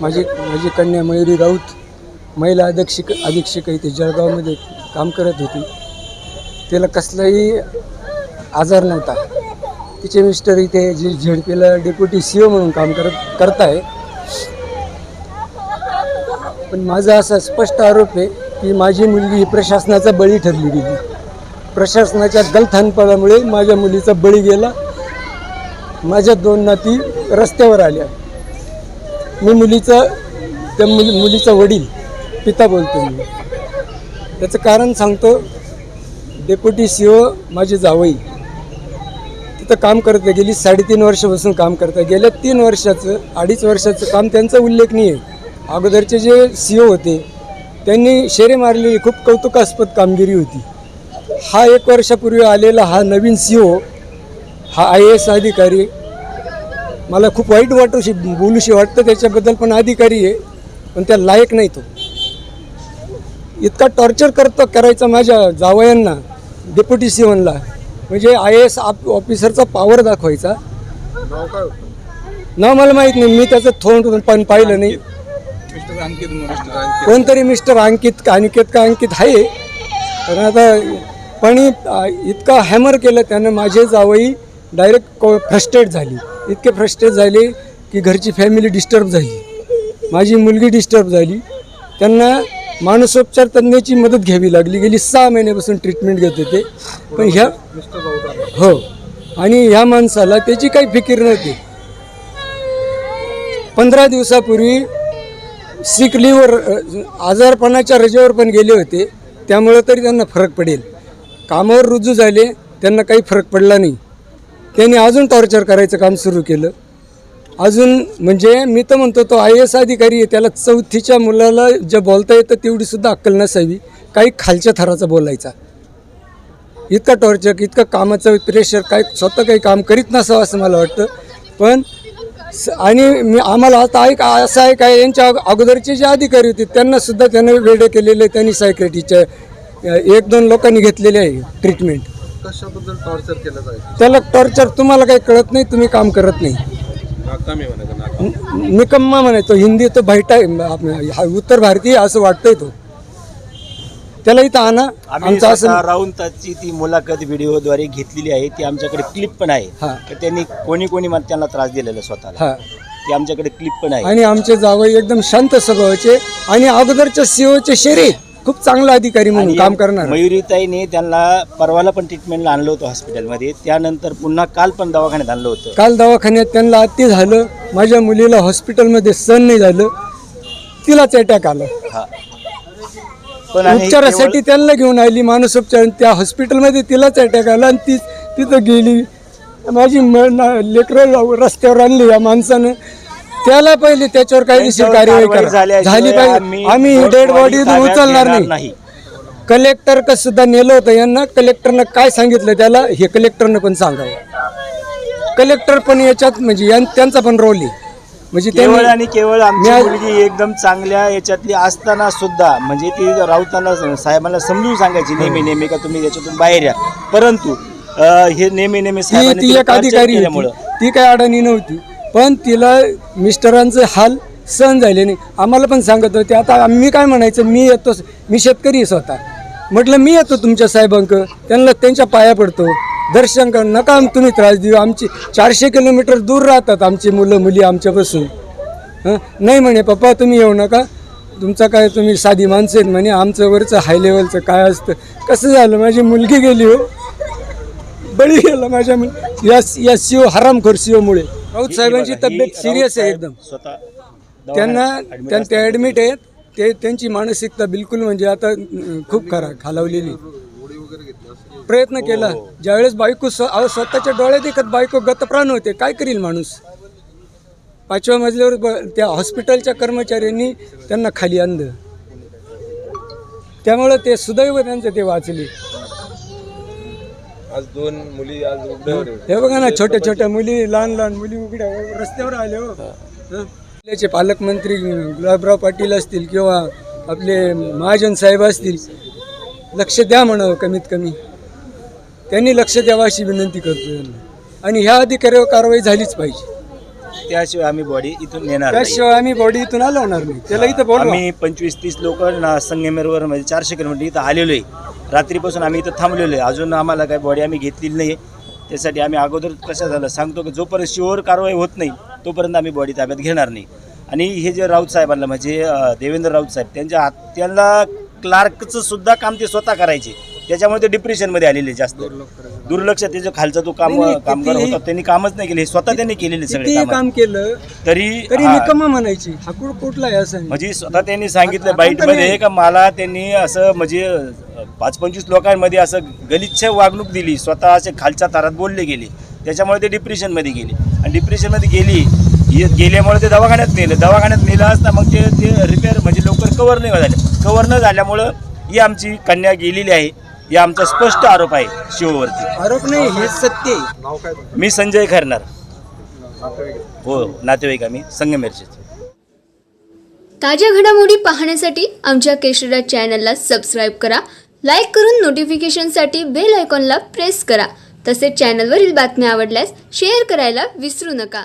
माझी माझी कन्या मयुरी राऊत महिला अधीक्षक अधीक्षक इथे जळगावमध्ये काम करत होती. तिला कसलाही आजार नव्हता. तिचे मिस्टर इथे जी झेडपीला डेप्युटी सी ओ म्हणून काम करत करताय. पण माझा असा स्पष्ट आरोप आहे की माझी मुलगी ही प्रशासनाचा बळी ठरली गेली प्रशासनाच्या गलथानपणामुळे माझ्या मुलीचा बळी गेला. माझ्या दोन नाती रस्त्यावर आल्या. मी मुलीचा त्या मुली मुलीचा वडील पिता बोलतो मी. त्याचं कारण सांगतो डेप्युटी सी ओ माझी जावई तिथं काम करत गेली साडेतीन वर्षापासून काम करतात गेल्या तीन वर्षाचं अडीच वर्षाचं काम त्यांचा उल्लेखनीय आहे अगोदरचे जे सी ओ होते त्यांनी शेरे मारलेली खूप कौतुकास्पद कामगिरी होती. हा एक वर्षापूर्वी आलेला हा नवीन सी ओ हा आय ए एस अधिकारी मला खूप वाईट वाटूशी बोलूशी वाटतं त्याच्याबद्दल पण अधिकारी आहे पण त्या लायक नाही तो. इतका टॉर्चर करतो करायचा माझ्या जावयांना डेप्युटी सी वनला म्हणजे आय ए एस ऑफिसरचा पॉवर दाखवायचा. नाव मला माहीत नाही मी त्याचं थोंड पण पाहिलं नाही. कोणतरी मिस्टर अंकित का अनिकेत का अंकित आहे. पण आता पण इतका हॅमर केलं त्यानं माझे जावई डायरेक्ट फ्रस्ट्रेट झाली. इतके फ्रस्ट्रेट झाले की घरची फॅमिली डिस्टर्ब झाली. माझी मुलगी डिस्टर्ब झाली. त्यांना मानसोपचार तज्ज्ञाची मदत घ्यावी लागली. गेली सहा महिन्यापासून ट्रीटमेंट घेत होते. पण ह्या हो. आणि ह्या माणसाला त्याची काही फिकीर नव्हती. पंधरा दिवसापूर्वी सिक लिव्हर आजारपणाच्या रजेवर पण गेले होते. त्यामुळं तरी त्यांना फरक पडेल. कामावर रुजू झाले त्यांना काही फरक पडला नाही. त्यांनी अजून टॉर्चर करायचं काम सुरू केलं. अजून म्हणजे मी तर म्हणतो तो आय एस अधिकारी आहे त्याला चौथीच्या मुलाला जे बोलता येतं तेवढीसुद्धा अक्कल नसावी काही खालच्या थराचा बोलायचा. इतका टॉर्चर इतकं कामाचं प्रेशर काय स्वतः काही काम करीत नसावं असं मला वाटतं. पण स- आणि मी आम्हाला आता ऐक असं आहे काय यांच्या अगोदरचे जे अधिकारी होते त्यांना सुद्धा वेडे केलेले त्यांनी सायक्रेटीच्या एक दोन लोकांनी घेतलेले आहे ट्रीटमेंट कशाबद्दल टॉर्चर केलं जायचं त्याला टॉर्चर तुम्हाला काही कळत नाही तुम्ही काम करत नाही. नाकामी म्हणायचं न- निकम्मा म्हणायचो हिंदी तो बैठा आहे हा उत्तर भारतीय असं वाटतंय तो. त्याला इथं आणा आम्ही आमचं असं स्वतः राऊताची ती मुलाखत व्हिडिओद्वारे घेतलेली आहे ती आमच्याकडे क्लिप पण आहे. हा. तर त्यांनी कोणी कोणी मग त्यांना त्रास दिलेला स्वतःला. हा. ती आमच्याकडे क्लिप पण आहे. आणि आमचे जावई एकदम शांत स्वभावाचे आणि अगोदरच्या सीओचे शेरे. खूप चांगला अधिकारी म्हणून काम करणार. मयुरीताईने त्यांना परवाला पण ट्रीटमेंटला आणलं होतं हॉस्पिटलमध्ये त्यानंतर पुन्हा काल पण दवाखान्यात आणलं होतं. काल दवाखान्यात त्यांना अति झालं. माझ्या मुलीला हॉस्पिटलमध्ये सहन नाही झालं. तिलाच अटॅक आला. हा. पण उपचारासाठी त्यांना घेऊन आली मानसोपचार त्या हॉस्पिटलमध्ये तिलाच अटॅक आला आणि ती तिथं गेली. माझी लेकरं रस्त्यावर आणली या माणसानं. त्याला पहिले त्याच्यावर कायदेशीर कार्यवाही करा. झाली पाहिजे. आम्ही डेड बॉडी उचलणार नाही. कलेक्टर का सुद्धा नेलं होतं यांना. कलेक्टरनं काय सांगितलं त्याला हे कलेक्टरनं पण सांगावं. कलेक्टर पण याच्यात म्हणजे त्यांचा पण रोल आहे. म्हणजे केवळ आणि केवळ आमची मुलगी एकदम चांगल्या याच्यातली असताना सुद्धा म्हणजे ती राऊतांना साहेबांना समजून सांगायची नेहमी नेहमी का तुम्ही याच्यातून बाहेर या? परंतु हे नेहमी नेहमी ती एक अधिकारी ती काय अडाणी नव्हती. पण तिला मिस्टरांचे हाल सहन झाले नाही. आम्हाला पण सांगत होते आता मी काय म्हणायचं? मी येतो मी शेतकरी स्वतः. म्हटलं मी येतो तुमच्या साहेबांक त्यांना त्यांच्या पाया पडतो. दर्शन कर नका तुम्ही त्रास देऊ. आमची चारशे किलोमीटर दूर राहतात आमची मुलं मुली आमच्यापासून. हं? नाही म्हणे पप्पा तुम्ही येऊ नका. तुमचा काय तुम्ही साधी माणसं आहेत म्हणे. आमचं वरचं हाय लेवलचं काय असतं? कसं झालं? माझी मुलगी गेली हो. बळी गेला माझ्या मुल- या या सीओ हरामखोर सीओ मुळे राऊत साहेबांची ही- तब्येत ही सिरियस आहे एकदम. स्वतः त्यांना त्यां- ते ॲडमिट आहेत. ते त्यांची मानसिकता बिलकुल म्हणजे आता खूप खरा खालावलेली. प्रयत्न केला. ज्यावेळेस बायको स्वतःच्या डोळ्यात देखत बायको गतप्राण होते. काय करील माणूस? पाचव्या मजल्यावर त्या हॉस्पिटलच्या कर्मचाऱ्यांनी त्यांना खाली आणलं. त्यामुळं ते सुदैव त्यांचं ते वाचले. आज दोन मुली आज उघड्यावर. हे बघा ना छोट्या छोट्या मुली लहान लहान मुली उघड्या रस्त्यावर आले हो. हं? जिल्ह्याचे पालकमंत्री गुलाबराव पाटील असतील किंवा आपले महाजन साहेब असतील लक्ष द्या म्हणावं कमीत कमी. त्यांनी लक्ष द्यावं अशी विनंती करतो आणि ह्या अधिकाऱ्यावर कारवाई झालीच पाहिजे. त्याशिवाय आम्ही बॉडी इथून नेणार नाही. त्याशिवाय आम्ही बॉडी इथून आलवणार नाही. त्याला इथं बोलवा. आम्ही पंचवीस तीस लोक संगमेरवर म्हणजे चारशे किलोमीटर इथं आलेलो आहे. रात्रीपासून आम्ही इथं थांबलेलो आहे. अजून आम्हाला काही बॉडी आम्ही घेतलेली नाही त्यासाठी आम्ही अगोदर कसं झालं सांगतो की जोपर्यंत शिवर कारवाई होत नाही तोपर्यंत आम्ही बॉडी ताब्यात घेणार नाही. आणि हे जे राऊत साहेबांना म्हणजे अं, देवेंद्र राऊत साहेब त्यांच्या हात त्यांना क्लार्कचं सुद्धा काम ते स्वतः करायचे. त्याच्यामुळे ते डिप्रेशनमध्ये आलेले जास्त. दुर्लक्ष त्याचं खालचा तो काम कामगार होता त्यांनी कामच नाही केले. स्वतः त्यांनी केलेले सगळे काम. काम केलं तरी तरी निकमा म्हणायची. हा कुठं कुठला. म्हणजे स्वतः त्यांनी सांगितलं आता- बाईट आता मध्ये नाही. का मला त्यांनी असं म्हणजे पाच पंचवीस लोकांमध्ये असं गलिच्छ वागणूक दिली. स्वतः असे खालच्या तारात बोलले गेले. त्याच्यामुळे ते डिप्रेशनमध्ये गेले. आणि डिप्रेशनमध्ये गेली गेल्यामुळे ते दवाखान्यात नेलं. दवाखान्यात नेलं असता मग ते ते रिपेअर म्हणजे लवकर कव्हर नाही झाले. कव्हर न झाल्यामुळं ही आमची कन्या गेलेली आहे. ही आमचा स्पष्ट आरोप आहे शिववरती आरोप नाही हे सत्य आहे नाव काय तुमचं? मी संजय खरणार नातेवाईक आहे. हो नातेवाईक आम्ही संगमेरचे ताज्या घडामोडी पाहण्यासाठी आमच्या केशरा चॅनलला सबस्क्राईब करा लाईक करून नोटिफिकेशनसाठी बेल आयकॉनला प्रेस करा तसेच चॅनलवरील बातम्या आवडल्यास शेअर करायला विसरू नका